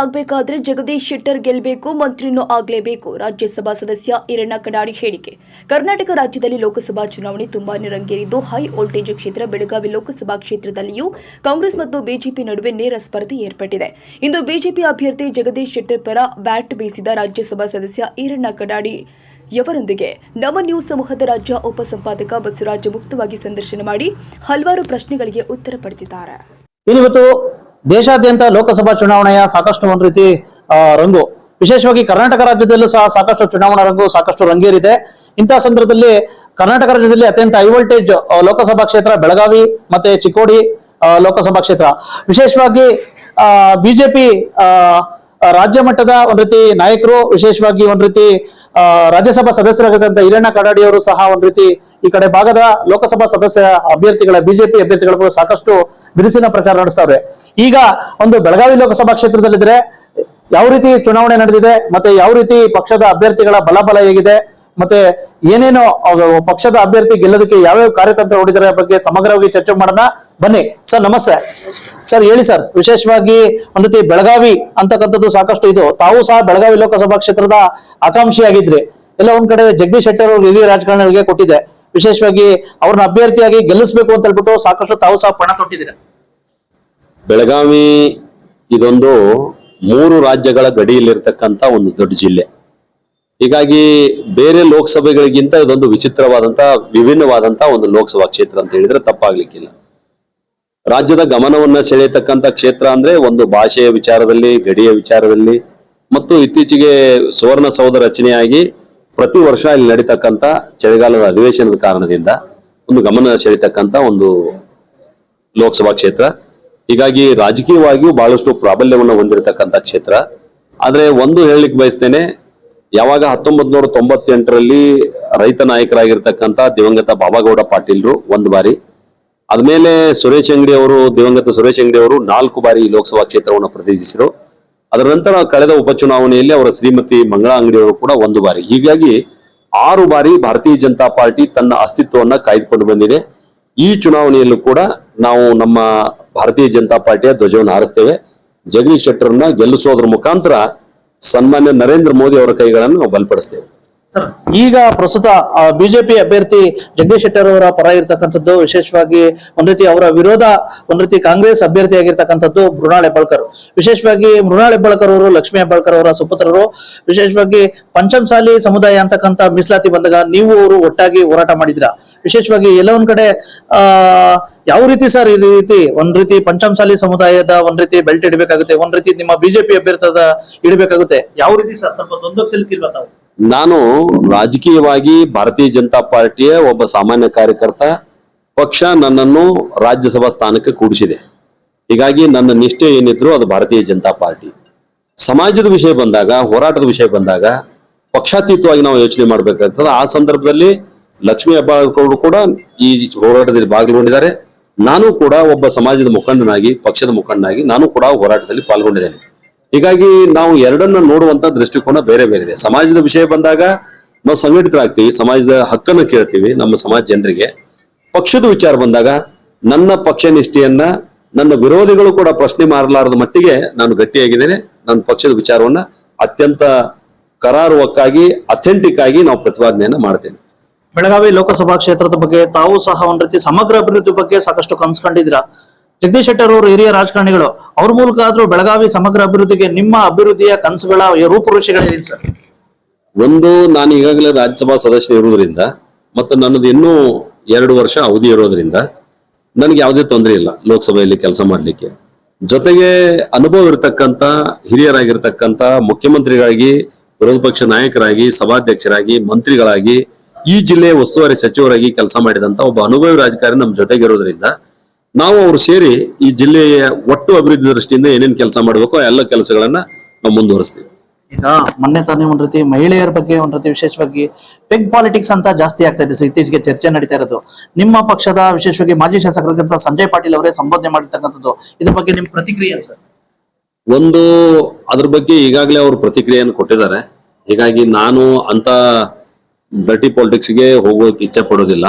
ಆಗ್ಬೇಕಾದ್ರೆ ಜಗದೀಶ್ ಶೆಟ್ಟರ್ ಗೆಲ್ಲಬೇಕು ಮಂತ್ರಿನೂ ಆಗಲೇಬೇಕು. ರಾಜ್ಯಸಭಾ ಸದಸ್ಯ ಈರಣ್ಣ ಕಡಾಡಿ ಹೇಳಿಕೆ. ಕರ್ನಾಟಕ ರಾಜ್ಯದಲ್ಲಿ ಲೋಕಸಭಾ ಚುನಾವಣೆ ತುಂಬಾ ರಂಗೇರಿದ್ದು ಹೈ ವೋಲ್ಟೇಜ್ ಕ್ಷೇತ್ರ ಬೆಳಗಾವಿ ಲೋಕಸಭಾ ಕ್ಷೇತ್ರದಲ್ಲಿಯೂ ಕಾಂಗ್ರೆಸ್ ಮತ್ತು ಬಿಜೆಪಿ ನಡುವೆ ನೇರ ಸ್ಪರ್ಧೆ ಏರ್ಪಟ್ಟಿದೆ. ಇಂದು ಬಿಜೆಪಿ ಅಭ್ಯರ್ಥಿ ಜಗದೀಶ್ ಶೆಟ್ಟರ್ ಪರ ಬ್ಯಾಟ್ ಬೀಸಿದ ರಾಜ್ಯಸಭಾ ಸದಸ್ಯ ಈರಣ್ಣ ಕಡಾಡಿ ಯವರೊಂದಿಗೆ ನಮ್ಮ ನ್ಯೂಸ್ ಸಮೂಹದ ರಾಜ್ಯ ಉಪಸಂಪಾದಕ ಬಸವರಾಜ್ ಮುಕ್ತವಾಗಿ ಸಂದರ್ಶನ ಮಾಡಿ ಹಲವಾರು ಪ್ರಶ್ನೆಗಳಿಗೆ ಉತ್ತರ ಪಡೆದಿದ್ದಾರೆ. ದೇಶಾದ್ಯಂತ ಲೋಕಸಭಾ ಚುನಾವಣೆಯ ಸಾಕಷ್ಟು ಒಂದು ರೀತಿ ರಂಗು. ವಿಶೇಷವಾಗಿ ಕರ್ನಾಟಕ ರಾಜ್ಯದಲ್ಲೂ ಸಹ ಸಾಕಷ್ಟು ಚುನಾವಣಾ ರಂಗು ಸಾಕಷ್ಟು ರಂಗೇರಿದೆ. ಇಂತಹ ಸಂದರ್ಭದಲ್ಲಿ ಕರ್ನಾಟಕ ರಾಜ್ಯದಲ್ಲಿ ಅತ್ಯಂತ ಹೈ ವೋಲ್ಟೇಜ್ ಲೋಕಸಭಾ ಕ್ಷೇತ್ರ, ಬೆಳಗಾವಿ ಮತ್ತೆ ಚಿಕ್ಕೋಡಿ ಲೋಕಸಭಾ ಕ್ಷೇತ್ರ. ವಿಶೇಷವಾಗಿ ಬಿಜೆಪಿ ರಾಜ್ಯ ಮಟ್ಟದ ಒಂದ್ ರೀತಿ ನಾಯಕರು, ವಿಶೇಷವಾಗಿ ಒಂದ್ ರೀತಿ ರಾಜ್ಯಸಭಾ ಸದಸ್ಯರಾಗಿದ್ದಂತ ಈರಣ್ಣ ಕಡಾಡಿ ಅವರು ಸಹ ಒಂದ್ ರೀತಿ ಈ ಕಡೆ ಭಾಗದ ಲೋಕಸಭಾ ಸದಸ್ಯ ಅಭ್ಯರ್ಥಿಗಳ, ಬಿಜೆಪಿ ಅಭ್ಯರ್ಥಿಗಳ ಕೂಡ ಸಾಕಷ್ಟು ಬಿರುಸಿನ ಪ್ರಚಾರ ನಡೆಸ್ತಾವ್ರೆ. ಈಗ ಒಂದು ಬೆಳಗಾವಿ ಲೋಕಸಭಾ ಕ್ಷೇತ್ರದಲ್ಲಿದ್ರೆ ಯಾವ ರೀತಿ ಚುನಾವಣೆ ನಡೆದಿದೆ, ಮತ್ತೆ ಯಾವ ರೀತಿ ಪಕ್ಷದ ಅಭ್ಯರ್ಥಿಗಳ ಬಲಬಲ ಹೇಗಿದೆ ಮತ್ತೆ ಏನೇನು ಪಕ್ಷದ ಅಭ್ಯರ್ಥಿ ಗೆಲ್ಲೋದಕ್ಕೆ ಯಾವ್ಯಾವ ಕಾರ್ಯತಂತ್ರ ಹೊಡಿದಾರೆ ಬಗ್ಗೆ ಸಮಗ್ರವಾಗಿ ಚರ್ಚೆ ಮಾಡೋಣ. ಬನ್ನಿ. ಸರ್, ನಮಸ್ತೆ. ಸರ್, ಹೇಳಿ ಸರ್, ವಿಶೇಷವಾಗಿ ಒಂದ್ ರೀತಿ ಬೆಳಗಾವಿ ಅಂತಕ್ಕಂಥದ್ದು ಸಾಕಷ್ಟು ಇದು. ತಾವು ಸಹ ಬೆಳಗಾವಿ ಲೋಕಸಭಾ ಕ್ಷೇತ್ರದ ಆಕಾಂಕ್ಷಿಯಾಗಿದ್ರಿ. ಎಲ್ಲ ಒಂದ್ ಕಡೆ ಜಗದೀಶ್ ಶೆಟ್ಟರ್ ಅವರು ಹಿರಿಯ ರಾಜಕಾರಣಿಗಳಿಗೆ ಕೊಟ್ಟಿದೆ. ವಿಶೇಷವಾಗಿ ಅವ್ರನ್ನ ಅಭ್ಯರ್ಥಿಯಾಗಿ ಗೆಲ್ಲಿಸ್ಬೇಕು ಅಂತ ಹೇಳ್ಬಿಟ್ಟು ಸಾಕಷ್ಟು ತಾವು ಸಹ ಪಣ ತೊಟ್ಟಿದ್ದೀರಾ? ಬೆಳಗಾವಿ ಇದೊಂದು ಮೂರು ರಾಜ್ಯಗಳ ಗಡಿಯಲ್ಲಿರ್ತಕ್ಕಂಥ ಒಂದು ದೊಡ್ಡ ಜಿಲ್ಲೆ. ಹೀಗಾಗಿ ಬೇರೆ ಲೋಕಸಭೆಗಳಿಗಿಂತ ಇದೊಂದು ವಿಚಿತ್ರವಾದಂತ, ವಿಭಿನ್ನವಾದಂತ ಒಂದು ಲೋಕಸಭಾ ಕ್ಷೇತ್ರ ಅಂತ ಹೇಳಿದ್ರೆ ತಪ್ಪಾಗ್ಲಿಕ್ಕಿಲ್ಲ. ರಾಜ್ಯದ ಗಮನವನ್ನ ಸೆಳೆಯತಕ್ಕಂಥ ಕ್ಷೇತ್ರ ಅಂದ್ರೆ ಒಂದು ಭಾಷೆಯ ವಿಚಾರದಲ್ಲಿ, ಗಡಿಯ ವಿಚಾರದಲ್ಲಿ, ಮತ್ತು ಇತ್ತೀಚೆಗೆ ಸುವರ್ಣಸೌಧ ರಚನೆಯಾಗಿ ಪ್ರತಿ ವರ್ಷ ಇಲ್ಲಿ ನಡೀತಕ್ಕಂಥ ಚಳಿಗಾಲದ ಅಧಿವೇಶನದ ಕಾರಣದಿಂದ ಒಂದು ಗಮನ ಸೆಳೆತಕ್ಕಂಥ ಒಂದು ಲೋಕಸಭಾ ಕ್ಷೇತ್ರ. ಹೀಗಾಗಿ ರಾಜಕೀಯವಾಗಿಯೂ ಬಹಳಷ್ಟು ಪ್ರಾಬಲ್ಯವನ್ನು ಹೊಂದಿರತಕ್ಕಂಥ ಕ್ಷೇತ್ರ. ಆದರೆ ಒಂದು ಹೇಳಲಿಕ್ಕೆ ಬಯಸ್ತೇನೆ ಯಾವಾಗ ಹತ್ತೊಂಬತ್ ನೂರ ತೊಂಬತ್ತೆಂಟರಲ್ಲಿ ರೈತ ನಾಯಕರಾಗಿರ್ತಕ್ಕಂಥ ದಿವಂಗತ ಬಾಬಾಗೌಡ ಪಾಟೀಲ್ರು ಒಂದು ಬಾರಿ ಆದ್ಮೇಲೆ ಸುರೇಶ್ ಅಂಗಡಿ ಅವರು, ದಿವಂಗತ ಸುರೇಶ್ ಅಂಗಡಿ ಅವರು ನಾಲ್ಕು ಬಾರಿ ಲೋಕಸಭಾ ಕ್ಷೇತ್ರವನ್ನು ಪ್ರತಿನಿಧಿಸಿದರು. ಅದರ ನಂತರ ಕಳೆದ ಉಪಚುನಾವಣೆಯಲ್ಲಿ ಅವರ ಶ್ರೀಮತಿ ಮಂಗಳಾ ಅಂಗಡಿ ಅವರು ಕೂಡ ಒಂದು ಬಾರಿ. ಹೀಗಾಗಿ ಆರು ಬಾರಿ ಭಾರತೀಯ ಜನತಾ ಪಾರ್ಟಿ ತನ್ನ ಅಸ್ತಿತ್ವವನ್ನು ಕಾಯ್ದುಕೊಂಡು ಬಂದಿದೆ. ಈ ಚುನಾವಣೆಯಲ್ಲೂ ಕೂಡ ನಾವು ನಮ್ಮ ಭಾರತೀಯ ಜನತಾ ಪಾರ್ಟಿಯ ಧ್ವಜವನ್ನು ಹಾರಿಸ್ತೇವೆ. ಜಗದೀಶ್ ಶೆಟ್ಟರ್ನ ಗೆಲ್ಲಿಸೋದ್ರ ಮುಖಾಂತರ ಸನ್ಮಾನ್ಯ ನರೇಂದ್ರ ಮೋದಿ ಅವರ ಕೈಗಳನ್ನು ನಾವು ಬಲಪಡಿಸ್ತೇವೆ. ಈಗ ಪ್ರಸ್ತುತ ಬಿಜೆಪಿ ಅಭ್ಯರ್ಥಿ ಜಗದೀಶ್ ಶೆಟ್ಟರ್ ಅವರ ಪರ ಇರ್ತಕ್ಕಂಥದ್ದು, ವಿಶೇಷವಾಗಿ ಒಂದ್ ರೀತಿ ಅವರ ವಿರೋಧ, ಒಂದ್ ರೀತಿ ಕಾಂಗ್ರೆಸ್ ಅಭ್ಯರ್ಥಿ ಆಗಿರ್ತಕ್ಕಂಥದ್ದು ಮೃಣಾಳ್ ಹೆಬ್ಬಾಳ್ಕರ್. ವಿಶೇಷವಾಗಿ ಮೃಣಾಳ್ ಹೆಬ್ಬಾಳ್ಕರ್ ಅವರು, ಲಕ್ಷ್ಮೀ ಹೆಬ್ಬಾಳ್ಕರ್ ಅವರ ಸುಪುತ್ರರು. ವಿಶೇಷವಾಗಿ ಪಂಚಮಸಾಲಿ ಸಮುದಾಯ ಅಂತಕ್ಕಂಥ ಮೀಸಲಾತಿ ಬಂದಾಗ ನೀವು ಅವರು ಒಟ್ಟಾಗಿ ಹೋರಾಟ ಮಾಡಿದ್ರ? ವಿಶೇಷವಾಗಿ ಎಲ್ಲ ಒಂದ್ ಕಡೆ, ಆ, ಯಾವ ರೀತಿ ಸರ್ ಈ ರೀತಿ ಒಂದ್ ರೀತಿ ಪಂಚಮಸಾಲಿ ಸಮುದಾಯದ ಒಂದ್ ರೀತಿ ಬೆಲ್ಟ್ ಇಡಬೇಕಾಗುತ್ತೆ ಒಂದ್ ರೀತಿ ನಿಮ್ಮ ಬಿಜೆಪಿ ಅಭ್ಯರ್ಥದ ಇಡಬೇಕಾಗುತ್ತೆ ಯಾವ ರೀತಿ ಸರ್? ಸ್ವಲ್ಪ ತೊಂದರೆ ಸಿಲ್ಕಿಲ್ವಾ ತಾವು? ನಾನು ರಾಜಕೀಯವಾಗಿ ಭಾರತೀಯ ಜನತಾ ಪಾರ್ಟಿಯ ಒಬ್ಬ ಸಾಮಾನ್ಯ ಕಾರ್ಯಕರ್ತ ಪಕ್ಷ ನನ್ನನ್ನು ರಾಜ್ಯಸಭಾ ಸ್ಥಾನಕ್ಕೆ ಕೂಡಿಸಿದೆ. ಹೀಗಾಗಿ ನನ್ನ ನಿಷ್ಠೆ ಏನಿದ್ರು ಅದು ಭಾರತೀಯ ಜನತಾ ಪಾರ್ಟಿ. ಸಮಾಜದ ವಿಷಯ ಬಂದಾಗ, ಹೋರಾಟದ ವಿಷಯ ಬಂದಾಗ ಪಕ್ಷಾತೀತವಾಗಿ ನಾವು ಯೋಚನೆ ಮಾಡ್ಬೇಕಾಗ್ತದೆ. ಆ ಸಂದರ್ಭದಲ್ಲಿ ಲಕ್ಷ್ಮೀ ಹೆಬ್ಬಾಳ್ಕರು ಕೂಡ ಈ ಹೋರಾಟದಲ್ಲಿ ಭಾಗಗೊಂಡಿದ್ದಾರೆ ನಾನು ಕೂಡ ಒಬ್ಬ ಸಮಾಜದ ಮುಖಂಡನಾಗಿ, ಪಕ್ಷದ ಮುಖಂಡನಾಗಿ ನಾನು ಕೂಡ ಹೋರಾಟದಲ್ಲಿ ಪಾಲ್ಗೊಂಡಿದ್ದೇನೆ. ಹೀಗಾಗಿ ನಾವು ಎರಡನ್ನ ನೋಡುವಂತ ದೃಷ್ಟಿಕೋನ ಬೇರೆ ಬೇರೆ ಇದೆ. ಸಮಾಜದ ವಿಷಯ ಬಂದಾಗ ನಾವು ಸಂಘಟಿತರಾಗ್ತೀವಿ, ಸಮಾಜದ ಹಕ್ಕನ್ನು ಕೇಳ್ತೀವಿ, ನಮ್ಮ ಸಮಾಜ ಜನರಿಗೆ. ಪಕ್ಷದ ವಿಚಾರ ಬಂದಾಗ ನನ್ನ ಪಕ್ಷ ನಿಷ್ಠೆಯನ್ನ, ನನ್ನ ವಿರೋಧಿಗಳು ಕೂಡ ಪ್ರಶ್ನೆ ಮಾಡಲಾರದ ಮಟ್ಟಿಗೆ ನಾನು ಗಟ್ಟಿಯಾಗಿದ್ದೇನೆ. ನನ್ನ ಪಕ್ಷದ ವಿಚಾರವನ್ನ ಅತ್ಯಂತ ಕರಾರುವಕ್ಕಾಗಿ ಅಥೆಂಟಿಕ್ ಆಗಿ ನಾವು ಪ್ರತಿಪಾದನೆಯನ್ನು ಮಾಡ್ತೇನೆ. ಬೆಳಗಾವಿ ಲೋಕಸಭಾ ಕ್ಷೇತ್ರದ ಬಗ್ಗೆ ತಾವು ಸಹ ಒಂದ್ ರೀತಿ ಸಮಗ್ರ ಅಭಿವೃದ್ಧಿ ಬಗ್ಗೆ ಸಾಕಷ್ಟು ಕನ್ಸ್ಕೊಂಡಿದ್ದೀರಾ? ಜಗದೀಶ್ ಶೆಟ್ಟರ್ ಅವರು ಹಿರಿಯ ರಾಜಕಾರಣಿಗಳು, ಅವ್ರ ಮೂಲಕ ಆದ್ರೂ ಬೆಳಗಾವಿ ಸಮಗ್ರ ಅಭಿವೃದ್ಧಿಗೆ ನಿಮ್ಮ ಅಭಿವೃದ್ಧಿಯ ಕನಸುಗಳ ರೂಪುರೇಷೆಗಳೇನು ಸರ್? ಒಂದು, ನಾನು ಈಗಾಗಲೇ ರಾಜ್ಯಸಭಾ ಸದಸ್ಯ ಇರುವುದರಿಂದ ಮತ್ತು ನನ್ನದು ಇನ್ನೂ ಎರಡು ವರ್ಷ ಅವಧಿ ಇರೋದ್ರಿಂದ ನನಗೆ ಯಾವುದೇ ತೊಂದರೆ ಇಲ್ಲ ಲೋಕಸಭೆಯಲ್ಲಿ ಕೆಲಸ ಮಾಡಲಿಕ್ಕೆ. ಜೊತೆಗೆ ಅನುಭವ ಇರತಕ್ಕಂತ ಹಿರಿಯರಾಗಿರ್ತಕ್ಕಂಥ ಮುಖ್ಯಮಂತ್ರಿಗಳಾಗಿ, ವಿರೋಧ ಪಕ್ಷ ನಾಯಕರಾಗಿ, ಸಭಾಧ್ಯಕ್ಷರಾಗಿ, ಮಂತ್ರಿಗಳಾಗಿ, ಈ ಜಿಲ್ಲೆಯ ಉಸ್ತುವಾರಿ ಸಚಿವರಾಗಿ ಕೆಲಸ ಮಾಡಿದಂತ ಒಬ್ಬ ಅನುಭವಿ ರಾಜಕಾರಣಿ ನಮ್ಮ ಜೊತೆಗಿರೋದ್ರಿಂದ ನಾವು ಅವರು ಸೇರಿ ಈ ಜಿಲ್ಲೆಯ ಒಟ್ಟು ಅಭಿವೃದ್ಧಿ ದೃಷ್ಟಿಯಿಂದ ಏನೇನು ಕೆಲಸ ಮಾಡಬೇಕು ಎಲ್ಲ ಕೆಲಸಗಳನ್ನ ನಾವು ಮುಂದುವರಿಸ್ತೀವಿ. ಈಗ ಮೊನ್ನೆ ತಾನೇ ಒಂದ್ ರೀತಿ ಮಹಿಳೆಯರ ಬಗ್ಗೆ ಒಂದ್ ರೀತಿ ವಿಶೇಷವಾಗಿ ಪೆಗ್ ಪಾಲಿಟಿಕ್ಸ್ ಅಂತ ಜಾಸ್ತಿ ಆಗ್ತಾ ಇದೆ ಇತ್ತೀಚೆಗೆ ಚರ್ಚೆ ನಡೀತಾ ಇರೋದು. ನಿಮ್ಮ ಪಕ್ಷದ ವಿಶೇಷವಾಗಿ ಮಾಜಿ ಶಾಸಕರಾಗಿರ್ತ ಸಂಜಯ್ ಪಾಟೀಲ್ ಅವರೇ ಸಂಬೋಧನೆ ಮಾಡಿರ್ತಕ್ಕಂಥದ್ದು ಇದ್ರ ಬಗ್ಗೆ ನಿಮ್ ಪ್ರತಿಕ್ರಿಯೆ ಸರ್? ಒಂದು ಅದ್ರ ಬಗ್ಗೆ ಈಗಾಗಲೇ ಅವರು ಪ್ರತಿಕ್ರಿಯೆಯನ್ನು ಕೊಟ್ಟಿದ್ದಾರೆ. ಹೀಗಾಗಿ ನಾನು ಅಂತ ಡರ್ಟಿ ಪಾಲಿಟಿಕ್ಸ್ಗೆ ಹೋಗೋಕೆ ಇಚ್ಛೆ ಪಡೋದಿಲ್ಲ.